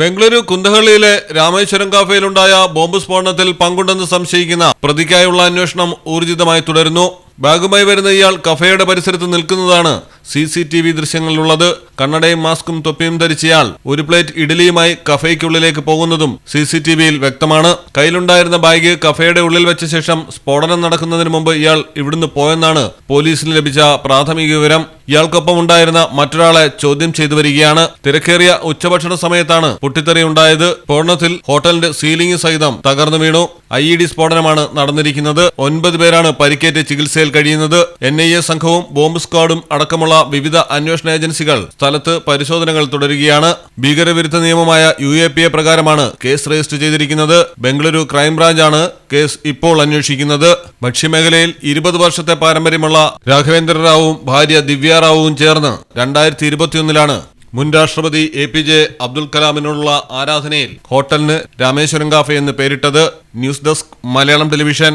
ബംഗളൂരു കുന്തഹള്ളിയിലെ രാമേശ്വരം കാഫയിലുണ്ടായ ബോംബ് സ്ഫോടനത്തിൽ പങ്കുണ്ടെന്ന് സംശയിക്കുന്ന പ്രതിക്കായുള്ള അന്വേഷണം ഊർജിതമായി തുടരുന്നു. ബാഗുമായി വരുന്ന ഇയാൾ കഫയുടെ പരിസരത്ത് നിൽക്കുന്നതാണ് സി സി ടി വി ദൃശ്യങ്ങളിലുള്ളത്. കണ്ണടയും മാസ്കും തൊപ്പിയും ധരിച്ചയാൾ ഒരു പ്ലേറ്റ് ഇഡലിയുമായി കഫയ്ക്കുള്ളിലേക്ക് പോകുന്നതും സി സി ടി വിയിൽ വ്യക്തമാണ്. കയ്യിലുണ്ടായിരുന്ന ബാഗ് കഫേയുടെ ഉള്ളിൽ വെച്ച ശേഷം സ്ഫോടനം നടക്കുന്നതിന് മുമ്പ് ഇയാൾ ഇവിടുന്ന് പോയെന്നാണ് പോലീസിന് ലഭിച്ച പ്രാഥമിക വിവരം. ഇയാൾക്കൊപ്പം ഉണ്ടായിരുന്ന മറ്റൊരാളെ ചോദ്യം ചെയ്തു വരികയാണ്. തിരക്കേറിയ ഉച്ചഭക്ഷണ സമയത്താണ് പൊട്ടിത്തെറി ഉണ്ടായത്. സ്ഫോടനത്തിൽ ഹോട്ടലിന്റെ സീലിംഗ് സഹിതം തകർന്നു വീണു. ഐ ഇ ഡി സ്ഫോടനമാണ് നടന്നിരിക്കുന്നത്. ഒൻപത് പേരാണ് പരിക്കേറ്റ് ചികിത്സയിൽ കഴിയുന്നത്. എൻ ഐ എ സംഘവും ബോംബ് സ്ക്വാഡും അടക്കമുള്ള വിവിധ അന്വേഷണ ഏജൻസികൾ സ്ഥലത്ത് പരിശോധനകൾ തുടരുകയാണ്. ഭീകരവിരുദ്ധ നിയമമായ യു എ പി എ പ്രകാരമാണ് കേസ് രജിസ്റ്റർ ചെയ്തിരിക്കുന്നത്. ബംഗളൂരു ക്രൈംബ്രാഞ്ചാണ് കേസ് ഇപ്പോൾ അന്വേഷിക്കുന്നത്. ഭക്ഷ്യമേഖലയിൽ ഇരുപത് വർഷത്തെ പാരമ്പര്യമുള്ള രാഘവേന്ദ്ര റാവുവും ഭാര്യ ദിവ്യ റാവുവും ചേർന്ന് രണ്ടായിരത്തി ഇരുപത്തിയൊന്നിലാണ് മുൻ രാഷ്ട്രപതി എ പി ജെ അബ്ദുൽ കലാമിനുള്ള ആരാധനയിൽ ഹോട്ടലിന് രാമേശ്വരം കാഫെ എന്ന് പേരിട്ടത്. News desk Malayalam television.